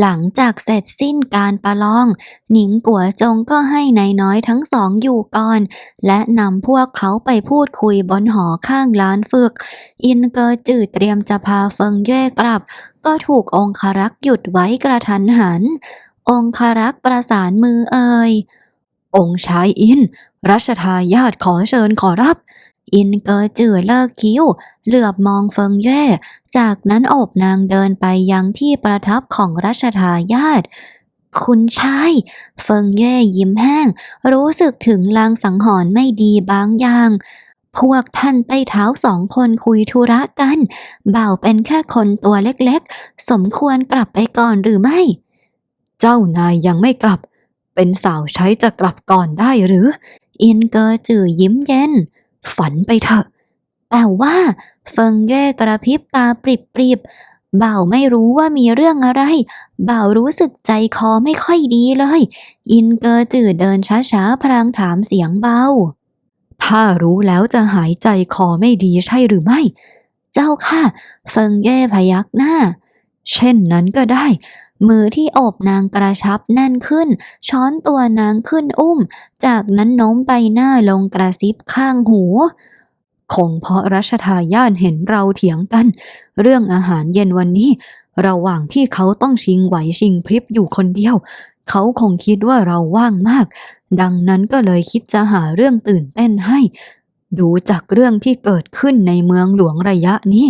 หลังจากเสร็จสิ้นการประลอง หนิงกัวจงก็ให้นายน้อยทั้งสองอยู่ก่อน และนำพวกเขาไปพูดคุยบนหอข้างร้านฝึก อินเกอร์จือเตรียมจะพาเฟิงเย่กลับ ก็ถูกองคารักษ์หยุดไว้กระทันหัน องคารักษ์ประสานมือเอ่ยองค์ชายอิน รัชทายาทขอเชิญขอรับ อินเกอร์จือเลิกคิ้ว เหลือบมองเฟิงเย่ จากนั้นโอบนางเดินไปยังที่ประทับของรัชทายาทคุณชาย เฟิงเย่ยิ้มแห้ง รู้สึกถึงลางสังหรณ์ไม่ดีบางอย่าง พวกท่านใต้เท้าสองคนคุยธุระกัน บ่าวเป็นแค่คนตัวเล็กๆ สมควรกลับไปก่อนหรือไม่ เจ้านายยังไม่กลับ เป็นสาวใช้จะกลับก่อนได้หรือ อินเกอร์จือยิ้มเย็น ฝันไปเถอะ แต่ว่าเฟิงเย่กระพริบตาปริบปริบๆบ่าวไม่รู้ว่ามีเรื่องอะไรบ่าวรู้สึกใจคอไม่ค่อยดีเลย อินเกอร์จือเดินช้าๆ พลางถามเสียงเบา ถ้ารู้แล้วจะหายใจคอไม่ดีใช่หรือไม่ เจ้าค่ะ เฟิงเย่พยักหน้า เช่นนั้นก็ได้ มือที่โอบนางกระชับแน่นขึ้น ช้อนตัวนางขึ้นอุ้ม จากนั้นโน้มใบหน้าลงกระซิบข้างหูคงเพราะรัชทายาทเห็นเราเถียงกัน เรื่องอาหารเย็นวันนี้ ระหว่างที่เขาต้องชิงไหวชิงพริบอยู่คนเดียว เขาคงคิดว่าเราว่างมาก ดังนั้นก็เลยคิดจะหาเรื่องตื่นเต้นให้ ดูจากเรื่องที่เกิดขึ้นในเมืองหลวงระยะนี้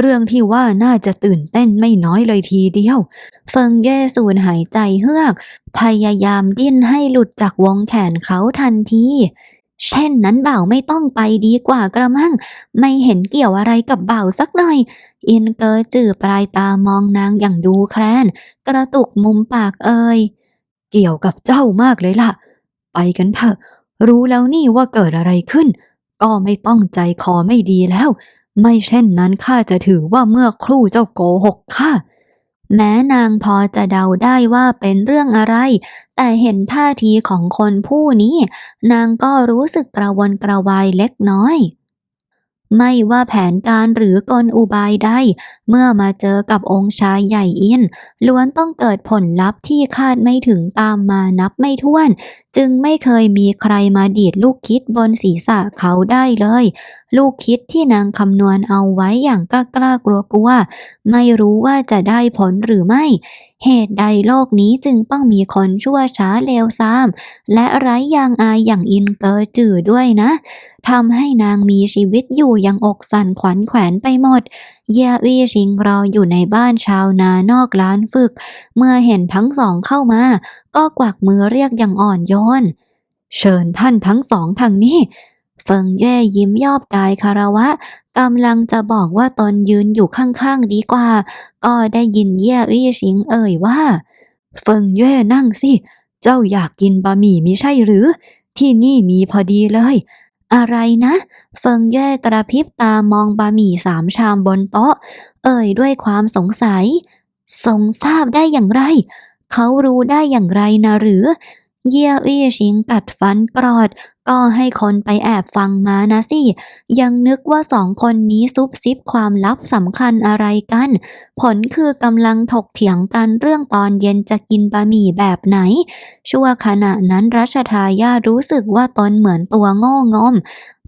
เรื่องที่ว่าน่าจะตื่นเต้นไม่น้อยเลยทีเดียว เฟิงเย่สูดหายใจเฮือก พยายามดิ้นให้หลุดจากวงแขนเขาทันที เช่นนั้นบ่าวไม่ต้องไปดีกว่ากระมัง ไม่เห็นเกี่ยวอะไรกับบ่าวสักหน่อย อินเกอร์จื่อปลายตามองนางอย่างดูแคลน กระตุกมุมปากเอ่ย เกี่ยวกับเจ้ามากเลยล่ะ ไปกันเถอะ รู้แล้วนี่ว่าเกิดอะไรขึ้น ก็ไม่ต้องใจคอไม่ดีแล้ว ไม่เช่นนั้นข้าจะถือว่าเมื่อครู่เจ้าโกหกข้าแม้นางพอจะเดาได้ว่าเป็นเรื่องอะไร แต่เห็นท่าทีของคนผู้นี้ นางก็รู้สึกกระวนกระวายเล็กน้อย ไม่ว่าแผนการหรือกลอุบายใดเมื่อมาเจอกับองค์ชายใหญ่อินล้วนต้องเกิดผลลัพธ์ที่คาดไม่ถึงตามมานับไม่ถ้วน จึงไม่เคยมีใครมาดีดลูกคิดบนศีรษะเขาได้เลย ลูกคิดที่นางคำนวณเอาไว้อย่างกล้ากลัวกลัวไม่รู้ว่าจะได้ผลหรือไม่ เหตุใดโลกนี้จึงต้องมีคนชั่วช้าเลวทราม และไร้ยางอายอย่างอินเกอร์จือด้วยนะทำให้นางมีชีวิตอยู่อย่างอกสั่นขวัญแขวนไปหมด เยวีชิงรออยู่ในบ้านชาวนานอกร้านฝึก เมื่อเห็นทั้งสองเข้ามา ก็กวักมือเรียกอย่างอ่อนโยน เชิญท่านทั้งสองทางนี้ เฟิงเย่ยิ้มยอบกายคารวะกำลังจะบอกว่าตนยืนอยู่ข้างๆดีกว่า ก็ได้ยินเย่วี่ชิงเอ่ยว่า เฟิงเย่นั่งสิ เจ้าอยากกินบะหมี่มิใช่หรือ ที่นี่มีพอดีเลย อะไรนะ เฟิงเย่กระพริบตามองบะหมี่สามชามบนโต๊ะ เอ่ยด้วยความสงสัย ทรงทราบได้อย่างไร เขารู้ได้อย่างไรนะหรือ เยี่ยวี่ชิงกัดฟันกรอด ก็ให้คนไปแอบฟังมานะสิ ยังนึกว่าสองคนนี้ซุบซิบความลับสำคัญอะไรกัน ผลคือกำลังถกเถียงกันเรื่องตอนเย็นจะกินบะหมี่แบบไหน ชั่วขณะนั้นรัชทายารู้สึกว่าตนเหมือนตัวโง่งม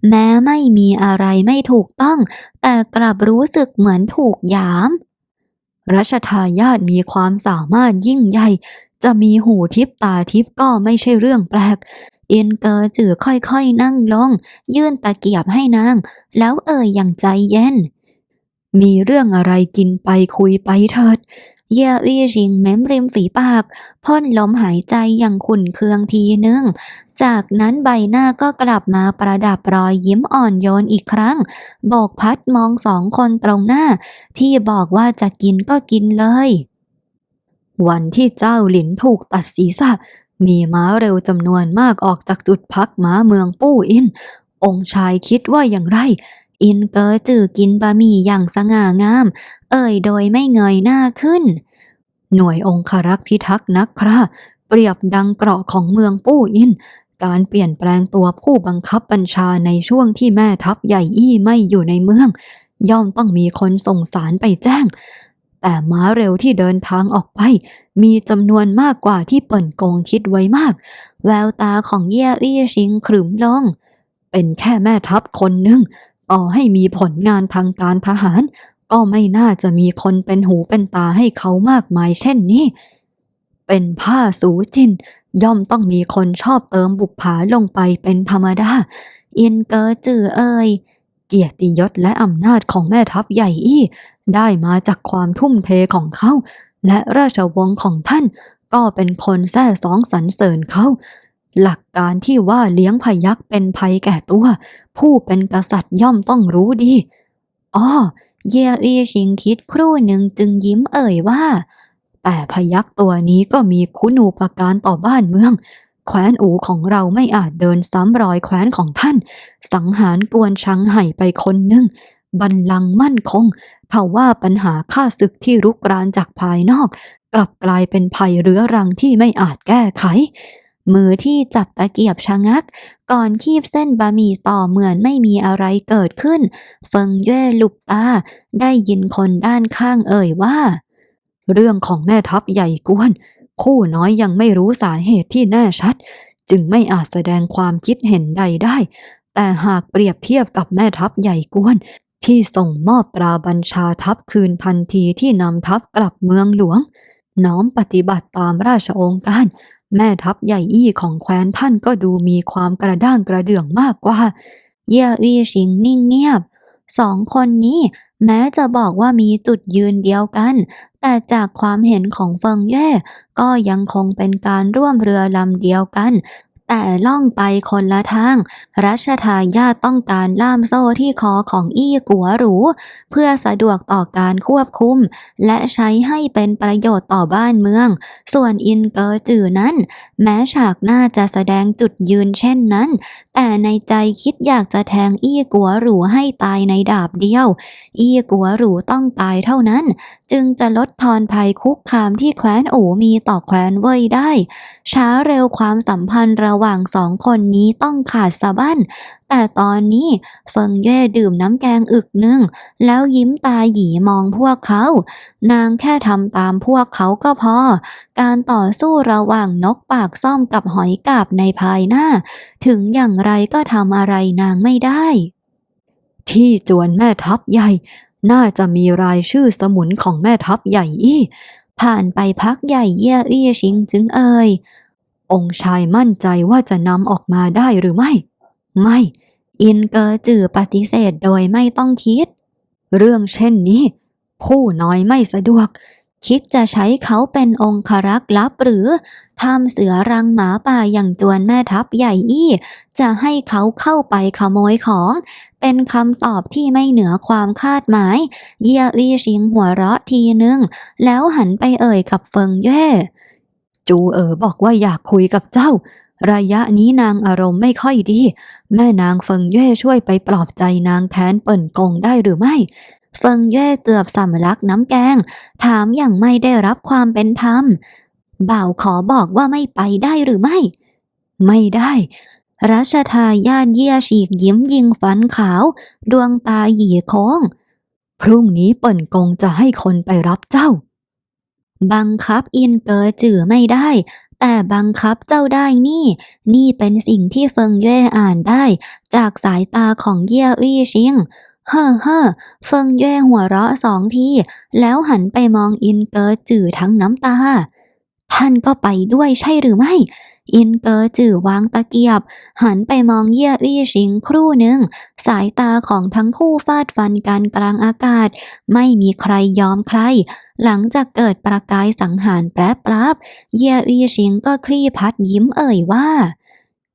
แม้ไม่มีอะไรไม่ถูกต้อง แต่กลับรู้สึกเหมือนถูกหยามรัชทายาทมีความสามารถยิ่งใหญ่ จะมีหูทิพตาทิพก็ไม่ใช่เรื่องแปลก เอ็นเกอร์จือค่อยๆนั่งลง ยื่นตะเกียบให้นาง แล้วเอ่ยอย่างใจเย็น มีเรื่องอะไรกินไปคุยไปเถิด เย่วี่ชิงเม้มริมฝีปาก พ่นลมหายใจอย่างขุ่นเคืองทีนึง จากนั้นใบหน้าก็กลับมาประดับรอยยิ้มอ่อนโยนอีกครั้งโบกพัดมองสองคนตรงหน้า ที่บอกว่าจะกินก็กินเลย วันที่เจ้าหลินถูกตัดศีรษะ มีม้าเร็วจำนวนมากออกจากจุดพักม้าเมืองปู้อิน องค์ชายคิดว่าอย่างไร อินเกอจือกินบะหมี่อย่างสง่างาม เอ่ยโดยไม่เงยหน้าขึ้น หน่วยองครักษ์พิทักษ์นักคราเปรียบดังเกราะของเมืองปู้อิน การเปลี่ยนแปลงตัวผู้บังคับบัญชาในช่วงที่แม่ทัพใหญ่อี้ไม่อยู่ในเมือง ย่อมต้องมีคนส่งสารไปแจ้ง แต่ม้าเร็วที่เดินทางออกไป มีจำนวนมากกว่าที่เปิ่นกงคิดไว้มาก แววตาของเย่อี้ชิงขรึมลง เป็นแค่แม่ทัพคนหนึ่งต่อให้มีผลงานทางการทหาร ก็ไม่น่าจะมีคนเป็นหูเป็นตาให้เขามากมายเช่นนี้ เป็นผ้าสูจิน ย่อมต้องมีคนชอบเติมบุกผาลงไปเป็นธรรมดาอินเกอจือเอ่ย เกียรติยศและอำนาจของแม่ทัพใหญ่อี้ ได้มาจากความทุ่มเทของเขา และราชวงศ์ของท่าน ก็เป็นคนแท้สองสรรเสริญเขา หลักการที่ว่าเลี้ยงพยักเป็นภัยแก่ตัว ผู้เป็นกษัตริย์ย่อมต้องรู้ดีอ้อเยอีชิงคิดครู่หนึ่งจึงยิ้มเอ่ยว่า แต่พยักตัวนี้ก็มีคุณูปการต่อบ้านเมือง แคว้นอูของเราไม่อาจเดินซ้ำรอยแคว้นของท่าน สังหารกวนชังไห่ไปคนหนึ่งบัลลังก์มั่นคงเทว่าปัญหาข้าศึกที่รุกรานจากภายนอก กลับกลายเป็นภัยเรื้อรังที่ไม่อาจแก้ไข มือที่จับตะเกียบชะงัก ก่อนคีบเส้นบะหมี่ต่อเหมือนไม่มีอะไรเกิดขึ้น เฟิงเย่หลุบตา ได้ยินคนด้านข้างเอ่ยว่า เรื่องของแม่ทัพใหญ่กวน คู่น้อยยังไม่รู้สาเหตุที่แน่ชัด จึงไม่อาจแสดงความคิดเห็นใดได้ แต่หากเปรียบเทียบกับแม่ทัพใหญ่กวน ที่ส่งมอบตราบัญชาทัพคืนทันทีที่นำทัพกลับเมืองหลวง น้อมปฏิบัติตามราชองค์การ แม่ทัพใหญ่อี้ของแคว้นท่านก็ดูมีความกระด้างกระเดื่องมากกว่า เย่วีชิงนิ่งเงียบสองคนนี้ แม้จะบอกว่ามีจุดยืนเดียวกัน แต่จากความเห็นของเฟิงแย่ก็ยังคงเป็นการร่วมเรือลำเดียวกัน แต่ล่องไปคนละทาง รัชทายาทต้องการล่ามโซ่ที่คอของอี้กัวหรู เพื่อสะดวกต่อการควบคุม และใช้ให้เป็นประโยชน์ต่อบ้านเมือง ส่วนอินเกอจือนั้น แม้ฉากหน้าจะแสดงจุดยืนเช่นนั้น แต่ในใจคิดอยากจะแทงอี้กัวหรูให้ตายในดาบเดียว อี้กัวหรูต้องตายเท่านั้นจึงจะลดทอนภัยคุกคามที่แคว้นอู่มีต่อแคว้นเว่ยได้ ช้าเร็วความสัมพันธ์ระหว่างสองคนนี้ต้องขาดสะบั้น แต่ตอนนี้เฟิงเย่ดื่มน้ำแกงอึกหนึ่ง แล้วยิ้มตาหยีมองพวกเขา นางแค่ทำตามพวกเขาก็พอ การต่อสู้ระหว่างนกปากซ่อมกับหอยกาบในภายหน้า ถึงอย่างไรก็ทำอะไรนางไม่ได้ที่จวนแม่ทัพใหญ่ น่าจะมีรายชื่อสมุนของแม่ทัพใหญ่อี้ ผ่านไปพักใหญ่เยี่ยอี้ชิงจึงเอ่ยองค์ชายมั่นใจว่าจะนำออกมาได้หรือไม่ ไม่ อินเกอจือปฏิเสธโดยไม่ต้องคิด เรื่องเช่นนี้ ผู้น้อยไม่สะดวก คิดจะใช้เขาเป็นองครักษ์ลับหรือทำเสือรังหมาป่าอย่างจวนแม่ทัพใหญ่อี้ จะให้เขาเข้าไปขโมยของ เป็นคำตอบที่ไม่เหนือความคาดหมาย เยียวีชิงหัวเราะทีนึง แล้วหันไปเอ่ยกับเฟิงเย่ จูเอ๋อบอกว่าอยากคุยกับเจ้า ระยะนี้นางอารมณ์ไม่ค่อยดี แม่นางเฟิงเย่ช่วยไปปลอบใจนางแทนเปิ่นกงได้หรือไม่ เฟิงเย่เกือบสำลักน้ำแกง ถามอย่างไม่ได้รับความเป็นธรรม บ่าวขอบอกว่าไม่ไปได้หรือไม่ ไม่ได้รัชทายาทเยี่ยฉีกยิ้มยิงฟันขาว ดวงตาหยีโค้ง พรุ่งนี้เปิ่นกงจะให้คนไปรับเจ้า บังคับอินเกอจือไม่ได้ แต่บังคับเจ้าได้นี่ นี่เป็นสิ่งที่เฟิงเย่อ่านได้ จากสายตาของเยี่ยวี่ชิง เฮ่อเฮ่อเฟิงเย่หัวเราะสองที แล้วหันไปมองอินเกอจือทั้งน้ำตา ท่านก็ไปด้วยใช่หรือไม่ อินเกอจือวางตะเกียบ หันไปมองเย่ยวี่ชิงครู่หนึ่ง สายตาของทั้งคู่ฟาดฟันกันกลางอากาศ ไม่มีใครยอมใคร หลังจากเกิดประกายสังหารแปรปรับเย่ยวี่ชิงก็คลี่พัดยิ้มเอ่ยว่า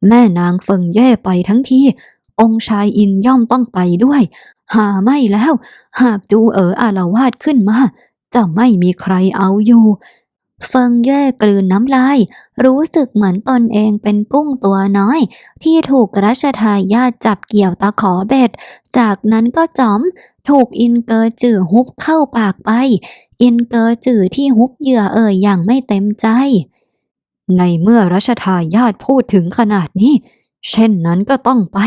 แม่นางเฟิงเย่ไปทั้งทีองค์ชายอินย่อมต้องไปด้วย หาไม่แล้ว หากจูเอ๋ออาละวาดขึ้นมา จะไม่มีใครเอาอยู่เฟิงเย่กลืนน้ำลาย รู้สึกเหมือนตนเองเป็นกุ้งตัวน้อย ที่ถูกรัชทายาทจับเกี่ยวตะขอเบ็ด จากนั้นก็จอม ถูกอินเกอร์จื่อฮุบเข้าปากไป อินเกอร์จื่อที่ฮุบเหยื่อเอ่ยอย่างไม่เต็มใจ ในเมื่อรัชทายาทพูดถึงขนาดนี้ เช่นนั้นก็ต้องไป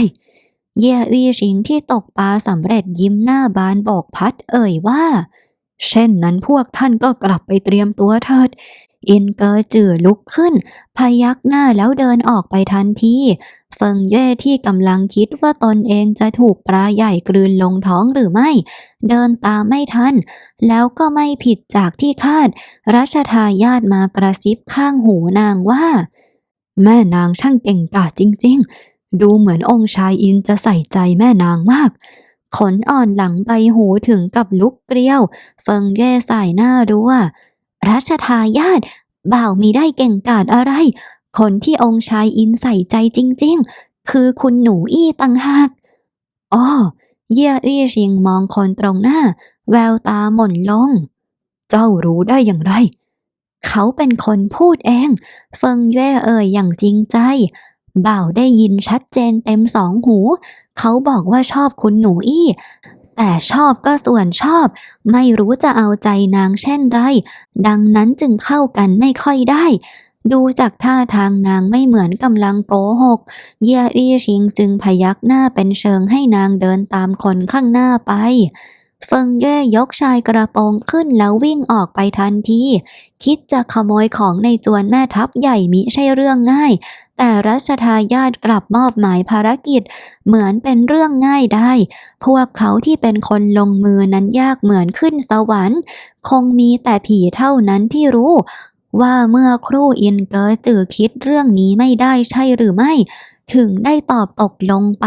เย่วีชิงที่ตกปลาสำเร็จยิ้มหน้าบานบอกพัดเอ่ยว่า เช่นนั้นพวกท่านก็กลับไปเตรียมตัวเถิด อินเกอร์จื่อลุกขึ้น พยักหน้าแล้วเดินออกไปทันทีเฟิงเย่ที่กำลังคิดว่าตนเองจะถูกปลาใหญ่กลืนลงท้องหรือไม่ เดินตามไม่ทัน แล้วก็ไม่ผิดจากที่คาด รัชทายาทมากระซิบข้างหูนางว่า แม่นางช่างเก่งกาจจริง ๆ ดูเหมือนองค์ชายอินจะใส่ใจแม่นางมาก ขนอ่อนหลังใบหูถึงกับลุกเกลียว เฟิงเย่ใส่หน้ารัวรัชทายาทบ่าวมีได้เก่งกาจอะไร คนที่องค์ชายอินใส่ใจจริง ๆ คือคุณหนูอี้ตังหากอ้อเย่อี้ชิงมองคนตรงหน้า แววตาหม่นลง เจ้ารู้ได้อย่างไร เขาเป็นคนพูดเอง เฟิงเย่เอ่ยอย่างจริงใจ บ่าวได้ยินชัดเจนเต็มสองหู เขาบอกว่าชอบคุณหนูอี้ แต่ชอบก็ส่วนชอบ ไม่รู้จะเอาใจนางเช่นไร ดังนั้นจึงเข้ากันไม่ค่อยได้ ดูจากท่าทางนางไม่เหมือนกำลังโกหก เย่อี้ชิงจึงพยักหน้าเป็นเชิงให้นางเดินตามคนข้างหน้าไป เฟิงเย่ยกชายกระโปรงขึ้นแล้ววิ่งออกไปทันที คิดจะขโมยของในจวนแม่ทัพใหญ่มิใช่เรื่องง่าย แต่รัชทายาทกลับมอบหมายภารกิจ เหมือนเป็นเรื่องง่ายได้ พวกเขาที่เป็นคนลงมือนั้นยากเหมือนขึ้นสวรรค์ คงมีแต่ผีเท่านั้นที่รู้ว่าเมื่อครู่อินเกอร์จือคิดเรื่องนี้ไม่ได้ใช่หรือไม่ ถึงได้ตอบตกลงไป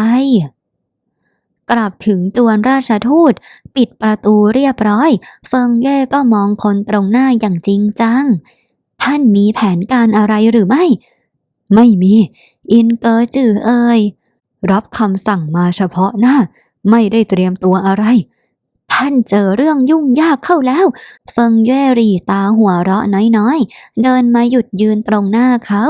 กลับถึงจวนราชทูต ปิดประตูเรียบร้อย เฟิงเย่ก็มองคนตรงหน้าอย่างจริงจัง ท่านมีแผนการอะไรหรือไม่ ไม่มี อินเกอจื่อเอ่ยรับคำสั่งมาเฉพาะหน้า ไม่ได้เตรียมตัวอะไร ท่านเจอเรื่องยุ่งยากเข้าแล้ว เฟิงเย่รีตาหัวเราะน้อยๆ เดินมาหยุดยืนตรงหน้าเขา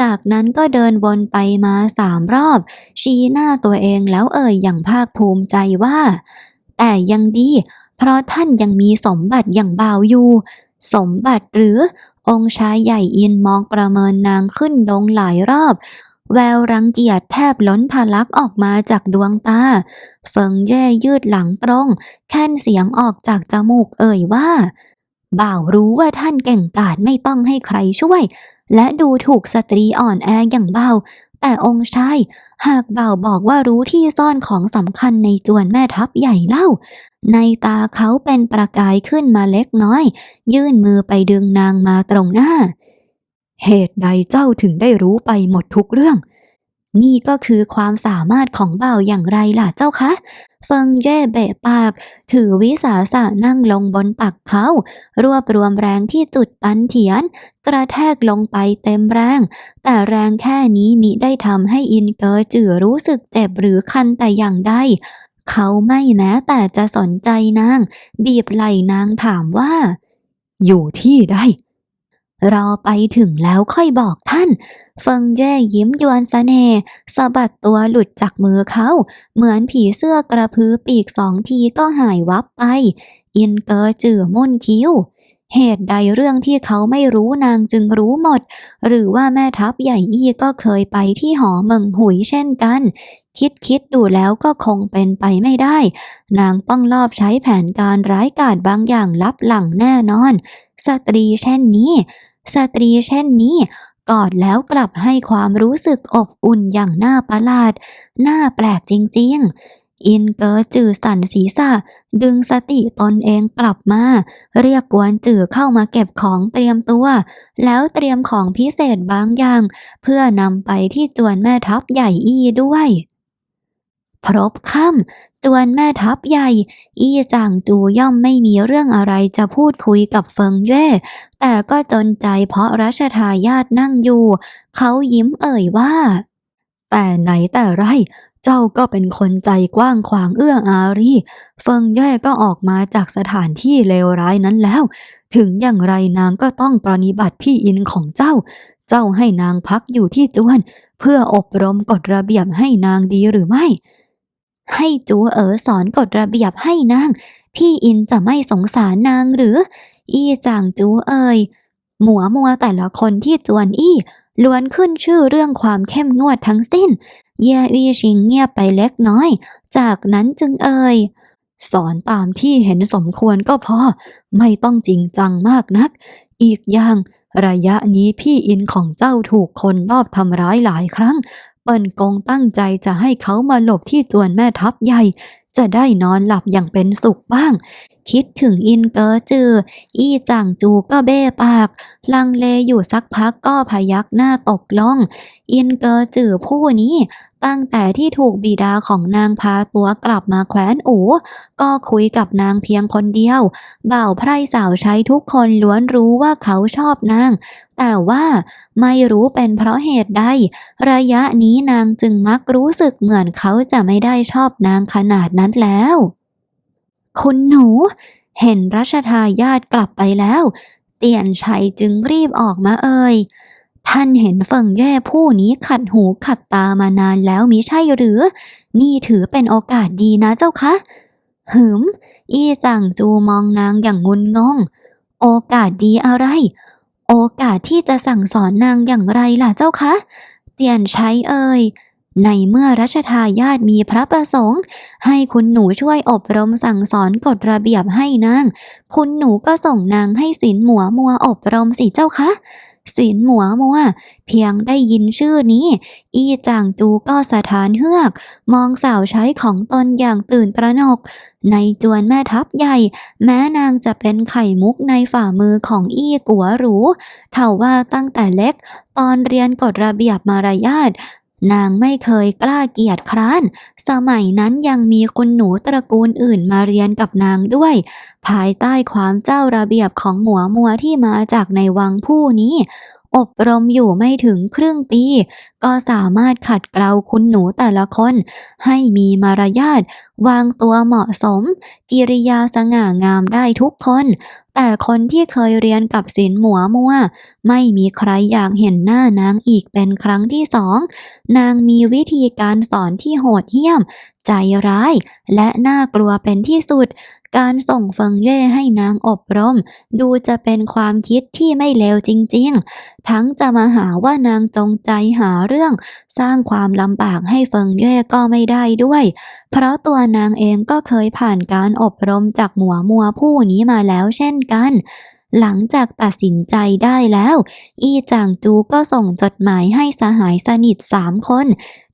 จากนั้นก็เดินวนไปมาสามรอบ ชี้หน้าตัวเองแล้วเอ่ยอย่างภาคภูมิใจว่า แต่ยังดี เพราะท่านยังมีสมบัติอย่างบ่าวอยู่ สมบัติหรือองค์ชายใหญ่อินมองประเมินนางขึ้นลงหลายรอบ แววรังเกียจแทบล้นทะลักออกมาจากดวงตา เฟิงเย่ยืดหลังตรง แค่นเสียงออกจากจมูกเอ่ยว่า บ่าวรู้ว่าท่านเก่งกาจไม่ต้องให้ใครช่วย และดูถูกสตรีอ่อนแออย่างเบาแต่องค์ชาย หากบ่าวบอกว่ารู้ที่ซ่อนของสำคัญในจวนแม่ทัพใหญ่เล่า ในตาเขาเป็นประกายขึ้นมาเล็กน้อย ยื่นมือไปดึงนางมาตรงหน้า เหตุใดเจ้าถึงได้รู้ไปหมดทุกเรื่อง นี่ก็คือความสามารถของบ่าวอย่างไรล่ะเจ้าคะ เฟิงเย่เบะปาก ถือวิสาสะนั่งลงบนตักเขา รวบรวมแรงที่จุดตันเถียน กระแทกลงไปเต็มแรง แต่แรงแค่นี้มิได้ทำให้อินเกอร์จือรู้สึกเจ็บหรือคันแต่อย่างใดเขาไม่แม้แต่จะสนใจนาง บีบไหล่นางถามว่า อยู่ที่ใด รอไปถึงแล้วค่อยบอกท่าน เฟิงเย่ยิ้มยวนเสน่ห์สะบัดตัวหลุดจากมือเขา เหมือนผีเสื้อกระพือปีกสองทีก็หายวับไป อินเกอร์จื่อมุ่นคิ้ว เหตุใดเรื่องที่เขาไม่รู้นางจึงรู้หมด หรือว่าแม่ทัพใหญ่อี้ก็เคยไปที่หอเมิงหุยเช่นกันคิดคิดดูแล้วก็คงเป็นไปไม่ได้ นางต้องลอบใช้แผนการร้ายกาจบางอย่างลับหลังแน่นอน สตรีเช่นนี้ สตรีเช่นนี้กอดแล้วกลับให้ความรู้สึกอบอุ่นอย่างน่าประหลาด น่าแปลกจริง ๆ อินเกอร์จือสันศีรษะ ดึงสติตนเองกลับมา เรียกกวนจือเข้ามาเก็บของเตรียมตัว แล้วเตรียมของพิเศษบางอย่าง เพื่อนำไปที่จวนแม่ทัพใหญ่อี้ด้วย พรบค่ำจวนแม่ทัพใหญ่ อี้จางจูย่อมไม่มีเรื่องอะไรจะพูดคุยกับเฟิงเย่แต่ก็จนใจเพราะรัชทายาทนั่งอยู่ เขายิ้มเอ่ยว่า แต่ไหนแต่ไรเจ้าก็เป็นคนใจกว้างขวางเอื้ออารี เฟิงแย่ก็ออกมาจากสถานที่เลวร้ายนั้นแล้ว ถึงอย่างไรนางก็ต้องปรนิบัติพี่อินของเจ้า เจ้าให้นางพักอยู่ที่จวน เพื่ออบรมกฎระเบียบให้นางดีหรือไม่ ให้จูเอ๋อสอนกฎระเบียบให้นาง พี่อินจะไม่สงสารนางหรือ อี้จางจูเอ่ยหมัวมัวแต่ละคนที่จวนอี้ล้วนขึ้นชื่อเรื่องความเข้มงวดทั้งสิ้น เย่วีชิงเงียบไปเล็กน้อย จากนั้นจึงเอ่ยสอนตามที่เห็นสมควรก็พอ ไม่ต้องจริงจังมากนัก อีกอย่าง ระยะนี้พี่อินของเจ้าถูกคนรอบทำร้ายหลายครั้ง เปิ้นกงตั้งใจจะให้เขามาหลบที่จวนแม่ทัพใหญ่ จะได้นอนหลับอย่างเป็นสุขบ้าง คิดถึงอินเกอจือ อี้จางจูก็เบ้ปาก ลังเลอยู่สักพักก็พยักหน้าตกลง อินเกอจือผู้นี้ตั้งแต่ที่ถูกบิดาของนางพาตัวกลับมาแคว้นอูก็คุยกับนางเพียงคนเดียว บ่าวไพร่สาวใช้ทุกคนล้วนรู้ว่าเขาชอบนาง แต่ว่าไม่รู้เป็นเพราะเหตุใด ระยะนี้นางจึงมักรู้สึกเหมือนเขาจะไม่ได้ชอบนางขนาดนั้นแล้ว คุณหนู เห็นรัชทายาทกลับไปแล้ว เตียนชัยจึงรีบออกมาเอ่ยท่านเห็นเฟิงแย่ผู้นี้ขัดหูขัดตามานานแล้วมิใช่หรือ นี่ถือเป็นโอกาสดีนะเจ้าคะ หืม อี้จังจูมองนางอย่างงุนงง โอกาสดีอะไร โอกาสที่จะสั่งสอนนางอย่างไรล่ะเจ้าคะ เตียนใช้เอ่ย ในเมื่อรัชทายาทมีพระประสงค์ ให้คุณหนูช่วยอบรมสั่งสอนกฎระเบียบให้นาง คุณหนูก็ส่งนางให้ศินหมัวมัวอบรมสิเจ้าคะศินหมัวมัว เพียงได้ยินชื่อนี้ อี้จางจูก็สะท้านเฮือก มองสาวใช้ของตนอย่างตื่นตระหนก ในจวนแม่ทัพใหญ่ แม้นางจะเป็นไข่มุกในฝ่ามือของอี้กัวหรูเท่าว่าตั้งแต่เล็ก ตอนเรียนกฎระเบียบมารยาท นางไม่เคยกล้าเกียจคร้าน สมัยนั้นยังมีคุณหนูตระกูลอื่นมาเรียนกับนางด้วย ภายใต้ความเจ้าระเบียบของหมัวมัวที่มาจากในวังผู้นี้ อบรมอยู่ไม่ถึงครึ่งปี ก็สามารถขัดเกลาคุณหนูแต่ละคน ให้มีมารยาทวางตัวเหมาะสม กิริยาสง่างามได้ทุกคน แต่คนที่เคยเรียนกับศิลหมัวมัว ไม่มีใครอยากเห็นหน้านางอีกเป็นครั้งที่สอง นางมีวิธีการสอนที่โหดเหี้ยม ใจร้าย และน่ากลัวเป็นที่สุด การส่งเฟิงเย่ให้นางอบรม ดูจะเป็นความคิดที่ไม่เลวจริงๆ ทั้งจะมาหาว่านางจงใจหาเรื่อง สร้างความลำบากให้เฟิงเย่ก็ไม่ได้ด้วย เพราะตัวนางเองก็เคยผ่านการอบรมจากหมัวมัวผู้นี้มาแล้วเช่นกัน หลังจากตัดสินใจได้แล้ว อีจางจูก็ส่งจดหมายให้สหายสนิทสามคน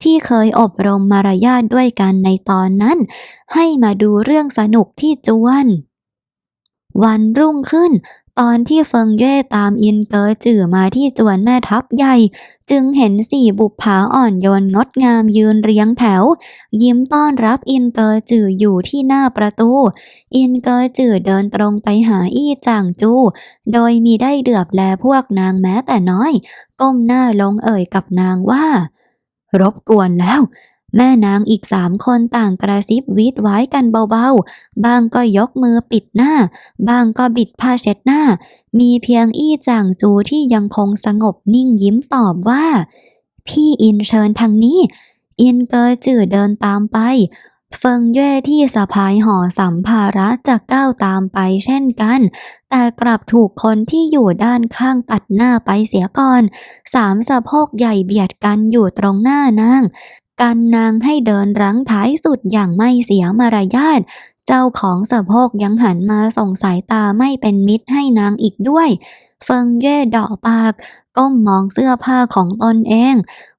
ที่เคยอบรมมารยาทด้วยกันในตอนนั้น ให้มาดูเรื่องสนุกที่จวนวันรุ่งขึ้น ตอนที่เฟิงเย่ตามอินเกอจื่อมาที่จวนแม่ทัพใหญ่ จึงเห็นสี่บุปผาอ่อนโยนงดงามยืนเรียงแถว ยิ้มต้อนรับอินเกอจื่ออยู่ที่หน้าประตู อินเกอจื่อเดินตรงไปหาอี้จางจู โดยมีได้เดือบแลพวกนางแม้แต่น้อย ก้มหน้าลงเอ่ยกับนางว่ารบกวนแล้ว แม่นางอีกสามคนต่างกระซิบวิดไว้กันเบาๆ บางก็ยกมือปิดหน้า บางก็บิดผ้าเช็ดหน้า มีเพียงอี้จางจูที่ยังคงสงบนิ่งยิ้มตอบว่า พี่อินเชิญทางนี้ อินเกอจือเดินตามไป เฟิงเย่ที่สะพายห่อสัมภาระจะก้าวตามไปเช่นกัน แต่กลับถูกคนที่อยู่ด้านข้างตัดหน้าไปเสียก่อน สามสะโพกใหญ่เบียดกันอยู่ตรงหน้านาง กันนางให้เดินรั้งท้ายสุดอย่างไม่เสียมารยาท เจ้าของสะโพกยังหันมาส่งสายตาไม่เป็นมิตรให้นางอีกด้วย เฟิงเย่ดอปาก ก้มมองเสื้อผ้าของตนเอง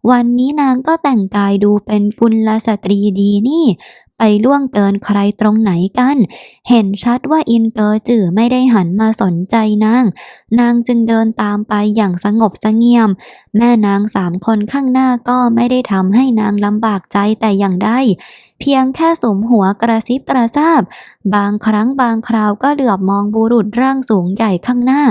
วันนี้นางก็แต่งกายดูเป็นกุลสตรีดีนี่ ไปล่วงเกินใครตรงไหนกัน เห็นชัดว่าอินเกอจื่อไม่ได้หันมาสนใจนาง นางจึงเดินตามไปอย่างสงบเสงี่ยม แม่นางสามคนข้างหน้าก็ไม่ได้ทำให้นางลำบากใจแต่อย่างใดเพียงแค่สมหัวกระซิบกระซาบ บางครั้งบางคราวก็เหลือบมองบุรุษร่างสูงใหญ่ข้างหน้า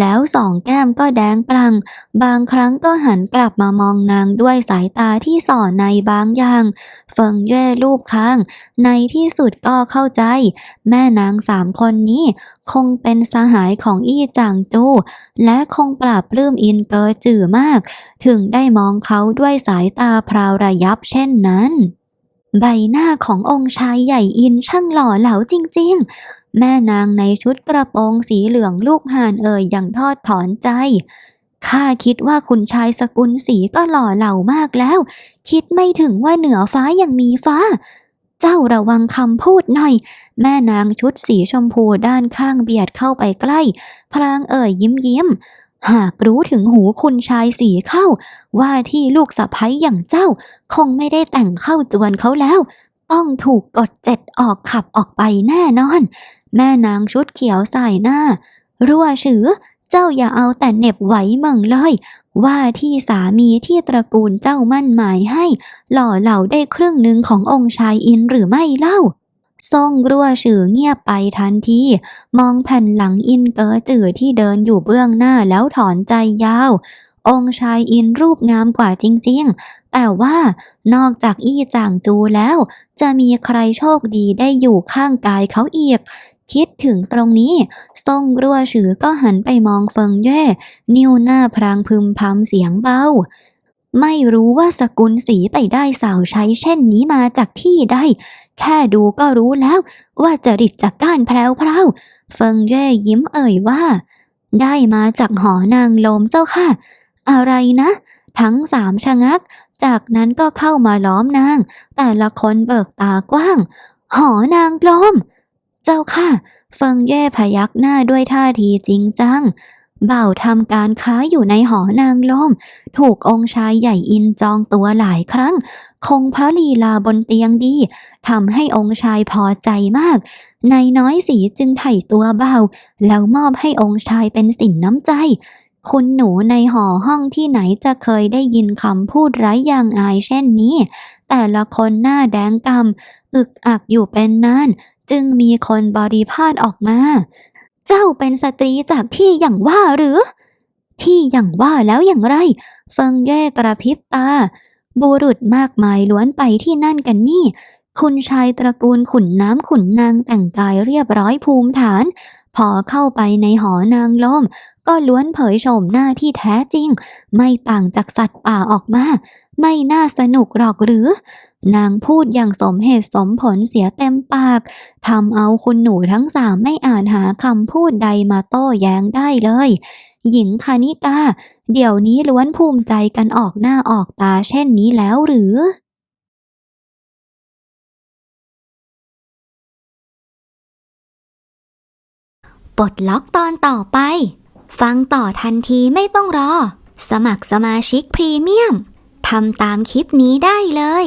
แล้วสองแก้มก็แดงปรัง บางครั้งก็หันกลับมามองนางด้วยสายตาที่ส่อในบางอย่าง เฟิงเย่รูปค้าง ในที่สุดก็เข้าใจ แม่นางสามคนนี้ คงเป็นสหายของอี้จางจู และคงปราบปลื้มอินเกอจื่อมาก ถึงได้มองเขาด้วยสายตาพราวระยับเช่นนั้น ใบหน้าขององค์ชายใหญ่อินช่างหล่อเหลาจริงๆ แม่นางในชุดกระโปรงสีเหลืองลูกห่านเอ่ยอย่างทอดถอนใจ ข้าคิดว่าคุณชายสกุลสีก็หล่อเหลามากแล้ว คิดไม่ถึงว่าเหนือฟ้ายังมีฟ้า เจ้าระวังคำพูดหน่อย แม่นางชุดสีชมพูด้านข้างเบียดเข้าไปใกล้ พลางเอ่ยยิ้มยิ้ม หากรู้ถึงหูคุณชายสีเข้า ว่าที่ลูกสะพ้ยอย่างเจ้า คงไม่ได้แต่งเข้าจวนเขาแล้ว ต้องถูกกดเจ็ดออกขับออกไปแน่นอน แม่นางชุดเขียวใส่หน้า รั่วฉือเจ้าอย่าเอาแต่เหน็บไหวเมึงเลย ว่าที่สามีที่ตระกูลเจ้ามั่นหมายให้ หล่อเหล่าได้ครึ่งหนึ่งขององค์ชายอินหรือไม่เล่า ซ่งรั่วฉือเงียบไปทันทีมองแผ่นหลังอินเกอจือที่เดินอยู่เบื้องหน้าแล้วถอนใจยาว องค์ชายอินรูปงามกว่าจริงๆ แต่ว่านอกจากอี้จางจูแล้ว จะมีใครโชคดีได้อยู่ข้างกายเขาอีกคิดถึงตรงนี้ซ่งรั่วฉือก็หันไปมองเฟิงเย่ นิ้วหน้าพรางพึมพำเสียงเบา ไม่รู้ว่าสกุลสีไปได้สาวใช้เช่นนี้มาจากที่ใด แค่ดูก็รู้แล้วว่าจริตจากก้านแพรวพราวๆเฟิงเย่ยิ้มเอ่ยว่า ได้มาจากหอนางลมเจ้าค่ะ อะไรนะ ทั้งสามชะงัก จากนั้นก็เข้ามาล้อมนาง แต่ละคนเบิกตากว้าง หอนางลม เจ้าค่ะ เฟิงเย่พยักหน้าด้วยท่าทีจริงจัง บ่าวทำการค้าอยู่ในหอนางลม ถูกองค์ชายใหญ่อินจองตัวหลายครั้ง คงเพราะลีลาบนเตียงดีทำให้องค์ชายพอใจมาก นายน้อยสีจึงไถ่ตัวเบาแล้วมอบให้องค์ชายเป็นสินน้ำใจ คุณหนูในหอห้องที่ไหนจะเคยได้ยินคำพูดไร้ยางอายเช่นนี้ แต่ละคนหน้าแดงกำอึกอักอยู่เป็นนาน จึงมีคนบริพาทออกมา เจ้าเป็นสตรีจากที่อย่างว่าหรือที่อย่างว่าแล้วอย่างไร เฟิงแย่กระพริบตา บุรุษมากมายล้วนไปที่นั่นกันนี่ คุณชายตระกูลขุนน้ำขุนนางแต่งกายเรียบร้อยภูมิฐาน พอเข้าไปในหอนางลม ก็ล้วนเผยโฉมหน้าที่แท้จริง ไม่ต่างจากสัตว์ป่าออกมา ไม่น่าสนุกหรอกหรือ นางพูดอย่างสมเหตุสมผลเสียเต็มปากทำเอาคุณหนูทั้งสามไม่อาจหาคำพูดใดมาโต้แย้งได้เลย หญิงคณิกา เดี๋ยวนี้ล้วนภูมิใจกันออกหน้าออกตาเช่นนี้แล้วหรือปลดล็อกตอนต่อไป ฟังต่อทันทีไม่ต้องรอ สมัครสมาชิกพรีเมียมทำตามคลิปนี้ได้เลย